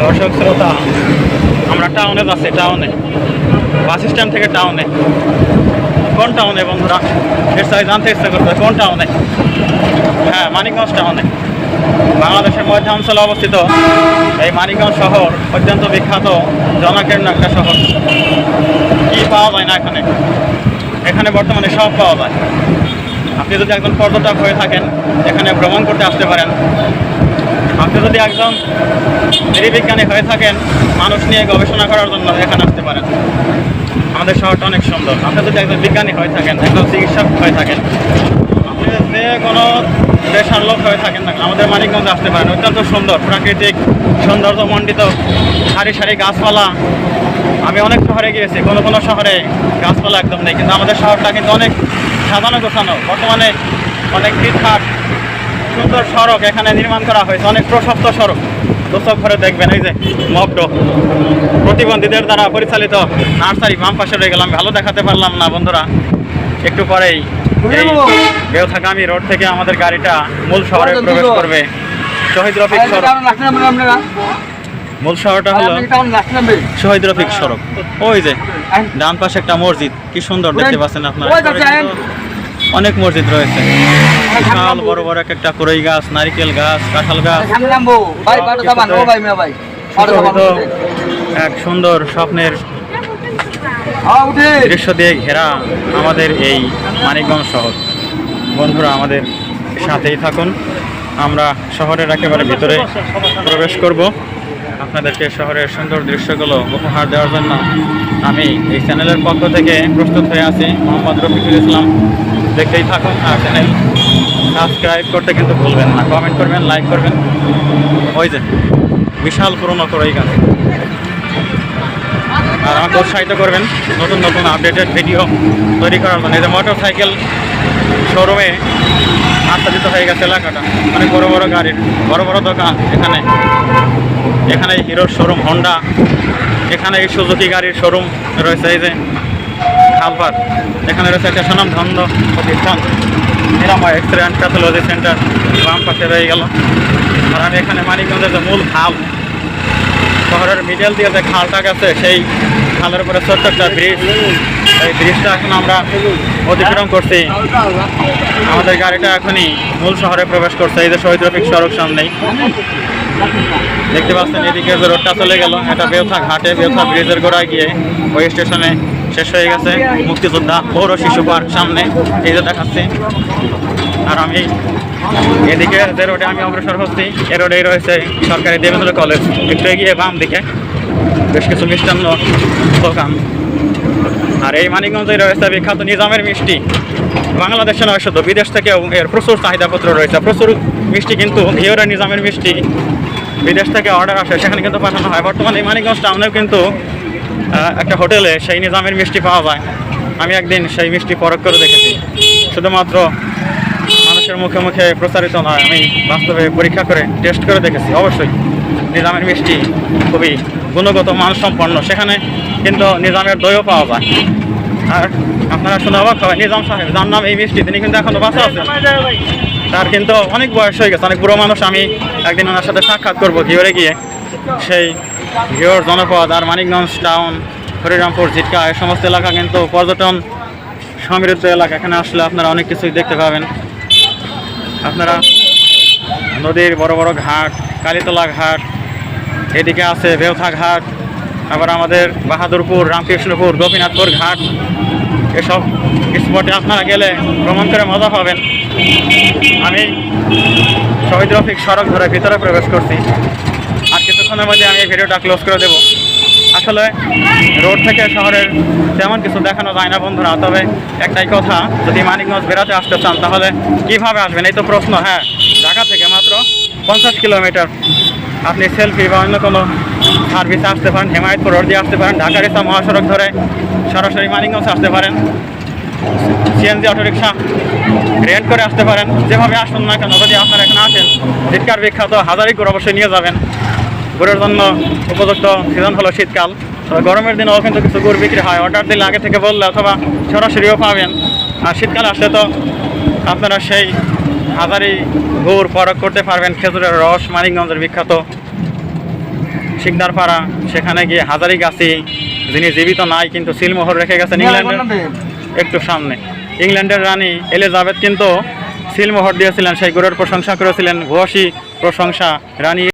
দর্শক, শ্রোতা, আমরা টাউনে যাচ্ছি টাউনে বাস স্ট্যান্ড থেকে টাউনে কোন টাউনে বন্ধুরা? এর সাথে জানতে ইচ্ছা করবে, কোন টাউনে হ্যাঁ মানিকগঞ্জ টাউনে বাংলাদেশের মধ্য অঞ্চলে অবস্থিত এই মানিকগঞ্জ শহর অত্যন্ত বিখ্যাত জনকীর্ণ একটা শহর। কি পাওয়া যায় না এখানে? এখানে বর্তমানে সব পাওয়া যায়। আপনি যদি একজন পর্যটক হয়ে থাকেন, এখানে ভ্রমণ করতে আসতে পারেন। আপনি যদি একজন নৃবিজ্ঞানী হয়ে থাকেন, মানুষ নিয়ে গবেষণা করার জন্য এখানে আসতে পারেন। আমাদের শহরটা অনেক সুন্দর। আপনি যদি একজন বিজ্ঞানী হয়ে থাকেন, একজন চিকিৎসক হয়ে থাকেন, আপনি যে কোনো দেশের লোক হয়ে থাকেন না আমাদের মানিকগঞ্জে আসতে পারেন। অত্যন্ত সুন্দর, প্রাকৃতিক সৌন্দর্য মণ্ডিত সারি সারি গাছপালা। আমি অনেক শহরে গিয়েছি, কোনো কোনো শহরে গাছপালা একদম নেই, কিন্তু আমাদের শহরটা কিন্তু অনেক সাজানো গোছানো। বর্তমানে অনেক ফিটফাট সুন্দর সড়ক এখানে নির্মাণ করা হয়েছে অনেক প্রশস্ত সড়ক। দোসব ঘরে দেখবেন এই যে মগডো। প্রতিবন্ধীদের দ্বারা পরিচালিত নার্সারি বাম পাশে রয়ে গেলাম ভালো দেখাতে পারলাম না বন্ধুরা। একটু পরেই এই বেউথাগামী রোড থেকে আমাদের গাড়িটা মূল শহরে প্রবেশ করবে। শহীদ রফিক সড়ক। মূল শহরটা হলো শহীদ রফিক সড়ক। ওই যে ডান পাশে একটা মসজিদ। কি সুন্দর দেখতে পাচ্ছেন আপনারা। অনেক মসজিদ রয়েছে। বিশাল বড় বড় এক একটা করই গাছ নারিকেল গাছ কাঁঠাল গাছ। এক সুন্দর স্বপ্নের দৃশ্য দিয়ে ঘেরা আমাদের এই মানিকগঞ্জ শহর। বন্ধুরা আমাদের সাথেই থাকুন। আমরা শহরের একেবারে ভিতরে প্রবেশ করব। আপনাদেরকে শহরের সুন্দর দৃশ্যগুলো উপহার দেওয়ার জন্য আমি এই চ্যানেলের পক্ষ থেকে প্রস্তুত হয়ে আছি। মোহাম্মদ রফিকুল ইসলাম। দেখতেই থাকুন আর চ্যানেল। সাবস্ক্রাইব করতে কিন্তু ভুলবেন না। কমেন্ট করবেন, লাইক করবেন। ওই যে, বিশাল পুরনো করই গাছ। আর আমাকে উৎসাহিত করবেন, নতুন নতুন আপডেটেড ভিডিও তৈরি করার জন্য। এই যে মোটর সাইকেল শোরুমে আচ্ছাদিত হয়ে গেছে এলাকাটা। অনেক বড় বড় গাড়ির, বড় বড় দোকান এখানে। এখানে হিরোর শোরুম হন্ডা এখানে এই সুজুকি গাড়ির শোরুম রয়েছে, এই যে খালপার এখানে রয়েছে একটা সুনাম ধন্য প্রতিষ্ঠান। নিরাময় X ray and pathology centre বাম পাশে রয়ে গেল। আর আমি এখানে মানিকগঞ্জের যে মূল খাল, শহরের মিডল দিয়ে যে খালটা গেছে, সেই খালের উপরে ছোট্ট একটা ব্রিজ এই ব্রিজটা এখন আমরা অতিক্রম করছি। আমাদের গাড়িটা এখনই মূল শহরে প্রবেশ করছে, এই যে শহীদ রফিক সড়ক সামনেই। দেখতে পাচ্ছেন, এদিকে যে রোডটা চলে গেল, এটা বেউথা ঘাটে, বেউথা ব্রিজের গোড়ায় গিয়ে ওই স্টেশনে শেষ হয়ে গেছে। মুক্তিযোদ্ধা পৌর শিশু পার্ক সামনে। এই যে দেখাচ্ছি। আর আমি এদিকে যে রোডে আমি অগ্রসর হচ্ছি, এ রোডেই রয়েছে সরকারি দেবেন্দ্র কলেজ। একটু এগিয়ে বাম দিকে। বেশ কিছু মিষ্টান্ন দোকান। আর এই মানিকগঞ্জে রয়েছে বিখ্যাত নিজামের মিষ্টি। বাংলাদেশে নয় শুধু, বিদেশ থেকেও এর প্রচুর চাহিদাপত্র রয়েছে। প্রচুর মিষ্টি কিন্তু ভিওরা নিজামের মিষ্টি। বিদেশ থেকে অর্ডার আসে, সেখানে কিন্তু পাঠানো হয়। বর্তমানে মানিকগঞ্জ টাউনেও কিন্তু একটা হোটেলে সেই নিজামের মিষ্টি পাওয়া যায়। আমি একদিন সেই মিষ্টি পরখ করে দেখেছি। শুধুমাত্র মানুষের মুখে মুখে প্রচারিত নয়, আমি বাস্তবে পরীক্ষা করে টেস্ট করে দেখেছি, অবশ্যই। নিজামের মিষ্টি খুবই গুণগত, মানসম্পন্ন। সেখানে কিন্তু নিজামের দইও পাওয়া যায়। আর আপনারা শুনে অবাক হবে নিজাম সাহেব, যার নাম এই মিষ্টি, তিনি কিন্তু এখনও বাঁচা আছেন। তার কিন্তু অনেক বয়স হয়ে গেছে, অনেক বুড়ো মানুষ, আমি একদিন ওনার সাথে সাক্ষাৎ করব ঘিওরে গিয়ে। সেই ঘিওর জনপদ আর মানিকগঞ্জ টাউন হরিরামপুর জিটকা এই সমস্ত এলাকা কিন্তু পর্যটন সমৃদ্ধ এলাকা। এখানে আসলে আপনারা অনেক কিছুই দেখতে পাবেন। আপনারা নদীর বড় বড় ঘাট, কালীতলা ঘাট, এদিকে আছে বেউথা ঘাট, আবার আমাদের বাহাদুরপুর, রামকৃষ্ণপুর, গোপীনাথপুর ঘাট। এসব স্পটে আপনারা গেলে ভ্রমণ করে মজা পাবেন। আমি শহীদ রফিক সড়ক ধরে ভিতরে প্রবেশ করছি। কিছুক্ষণের মধ্যে আমি এই ভিডিওটা ক্লোজ করে দেবো। আসলে রোড থেকে শহরের তেমন কিছু দেখানো যায় না বন্ধুরা, তবে একটাই কথা, যদি মানিকগঞ্জ বেড়াতে আসতে চান, তাহলে কীভাবে আসবেন? এই তো প্রশ্ন হ্যাঁ ঢাকা থেকে মাত্র পঞ্চাশ কিলোমিটার। আপনি সেলফি বা অন্য কোনো সার্ভিসে আসতে পারেন, হেমায়তপুর রোড দিয়ে আসতে পারেন, ঢাকার ইসা মহাসড়ক ধরে সরাসরি মানিকগঞ্জ আসতে পারেন। সিএনজি অটোরিকশা রেন্ট করে আসতে পারেন। যেভাবে আসুন না কেন, যদি আপনারা এখানে আসেন জিটকার বিখ্যাত হাজারি অবশ্যই নিয়ে যাবেন। গুড়ের জন্য উপযুক্ত সিজন হলো শীতকাল। গরমের দিনেও কিন্তু কিছু গুড় বিক্রি হয়। অর্ডার দিলে আগে থেকে বললে অথবা সরাসরিও পাবেন। আর শীতকাল আসলে তো আপনারা সেই হাজারি গুড় পরক করতে পারবেন। খেজুরের রস মানিকগঞ্জের বিখ্যাত শিকদারপাড়া। সেখানে গিয়ে হাজারি গাছি যিনি জীবিত নাই কিন্তু সিলমোহর রেখে গেছেন ইংল্যান্ডের একটু সামনে। ইংল্যান্ডের রানী এলিজাবেথ কিন্তু সিলমোহর দিয়েছিলেন সেই গরুর প্রশংসা করেছিলেন। ভূয়সী প্রশংসা রানী